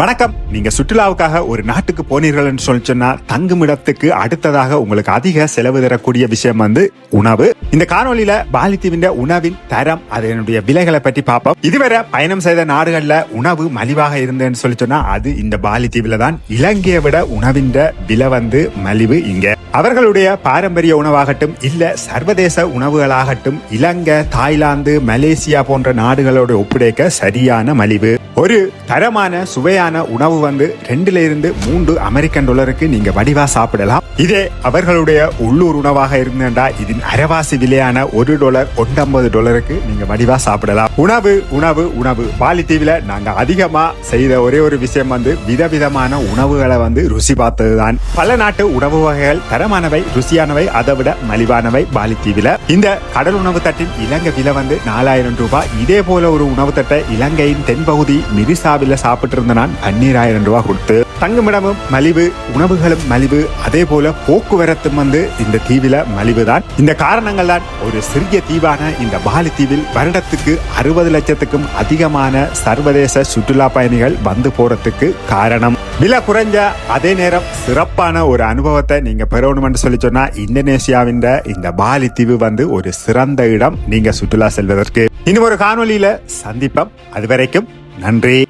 வணக்கம். நீங்க சுற்றுலாவுக்காக ஒரு நாட்டுக்கு போனீர்கள் சொல்லி சொன்னா தங்குமிடத்துக்கு அடுத்ததாக உங்களுக்கு அதிக செலவு தரக்கூடிய விஷயம் வந்து உணவு. இந்த காணொலியில பாலித்தீவின் உணவின் தரம் அதனுடைய விலைகளை பற்றி பார்ப்போம். இதுவரை பயணம் செய்த நாடுகள்ல உணவு மலிவாக இருந்ததுன்னு சொல்லி சொன்னா அது இந்த பாலித்தீவுல தான். இலங்கையை விட உணவின் விலை வந்து மலிவு இங்க. அவர்களுடைய பாரம்பரிய உணவாகட்டும் இல்ல சர்வதேச உணவுகளாகட்டும் இலங்கை தாய்லாந்து மலேசியா போன்ற நாடுகளோடு ஒப்படைக்க சரியான மலிவு. ஒரு தரமான சுவையான உணவு வந்து ரெண்டுல இருந்து மூன்று அமெரிக்கன் டாலருக்கு நீங்க வடிவா சாப்பிடலாம். இதே அவர்களுடைய உள்ளூர் உணவாக இருந்தா இதன் அரைவாசி விலையான ஒரு டாலர் ஒன்றம்பது டாலருக்கு நீங்க வடிவா சாப்பிடலாம். உணவு உணவு உணவு. பாலித்தீவில் நாங்க அதிகமா செய்த ஒரே ஒரு விஷயம் வந்து விதவிதமான உணவுகளை வந்து ருசி பார்த்ததுதான். பல நாட்டு உணவு வகைகள் தரமானவை ருசியானவை அதை விட மலிவானவை பாலித்தீவுல இந்த கடல் உணவு தட்டின் இலங்கை விலை வந்து நாலாயிரம் ரூபாய். இதே போல ஒரு உணவு தட்டை இலங்கையின் தென்பகுதி மிரிசாவில சாப்பிட்டு இருந்த நான் பன்னீராயிரம் ரூபாய் கொடுத்து தங்குமிடமும் மலிவு உணவுகளும் மலிவு அதே போல போக்குவரத்தும் வந்து இந்த தீவில மலிவுதான். இந்த காரணங்கள் தான் ஒரு சிறிய தீவான இந்த பாலி தீவில் வருடத்துக்கு அறுபது லட்சத்துக்கும் அதிகமான சர்வதேச சுற்றுலா பயணிகள் வந்து போறதுக்கு காரணம். விலை குறைஞ்ச அதே நேரம் சிறப்பான ஒரு அனுபவத்தை நீங்க பெறணும்னு சொல்லி சொன்னா இந்தோனேசியாவின் இந்த பாலி தீவு வந்து ஒரு சிறந்த இடம் நீங்க சுற்றுலா செல்வதற்கு. இன்னும் ஒரு காணொலியில சந்திப்பம். அது வரைக்கும் நன்றி.